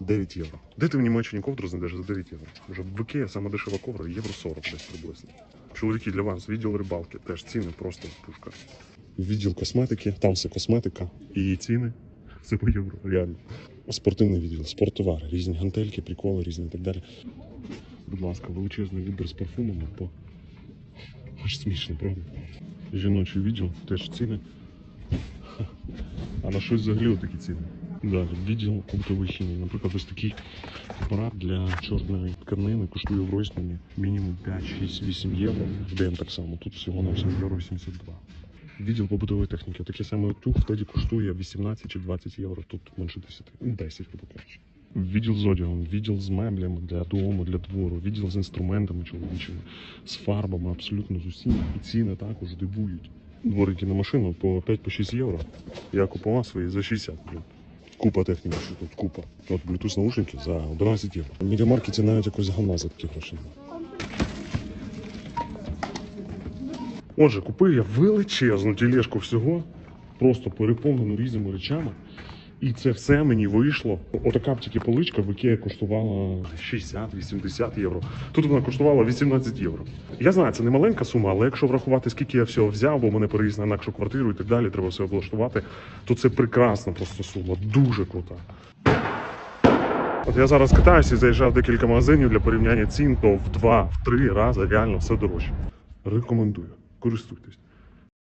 9 євро. Де ти в Німеччині ковдру знайдеш за 9 євро? Вже в Ікея сама дешева ковдра, євро 40 десь приблизно. Чоловіки для вас, відділ рибалки, теж ціни просто пушка. Відділ косметики, там все косметика і ціни. Все по євро, реально. Спортивний відділ, спорттовари, різні гантельки, приколи, різні і так далі. Будь ласка, величезний вибір з парфумами, по аж смішно, правда? Жіночий відділ, теж ціни. А на щось взагалі такі ціни. Далі, відділ побутової хімії. Наприклад, ось такий апарат для чорної тканини коштує в розмірі мінімум 5, 6, 8 євро. В день так само. Тут всього на 8 євро 72. Відділ побутової техніки. Такий самий утюг тоді коштує 18 чи 20 євро. Тут менше 10. Ну, 10, грубо кажучи. Відділ з одягом, відділ з меблями для дому, для двору, відділ з інструментами чоловічими, з фарбами, абсолютно з усім. І ціни також дивують. Дворики на машину по 5-6 євро. Я купував свої за 60. Купа техніки, що тут купа. От Bluetooth наушники за 11 євро. В медіамаркеті навіть якось говна за такі гроші. Отже, купив я величезну тілешку всього, просто переповнену різними речами. І це все мені вийшло. Отака б тільки поличка в Ікеї коштувала 60-80 євро. Тут вона коштувала 18 євро. Я знаю, це не маленька сума, але якщо врахувати, скільки я всього взяв, бо мене переїзд на інакшу квартиру і так далі, треба все облаштувати, то це прекрасна просто сума, дуже крута. От я зараз катаюся і заїжджав декілька магазинів для порівняння цін, то в два, в три рази реально все дорожче. Рекомендую. Користуйтесь.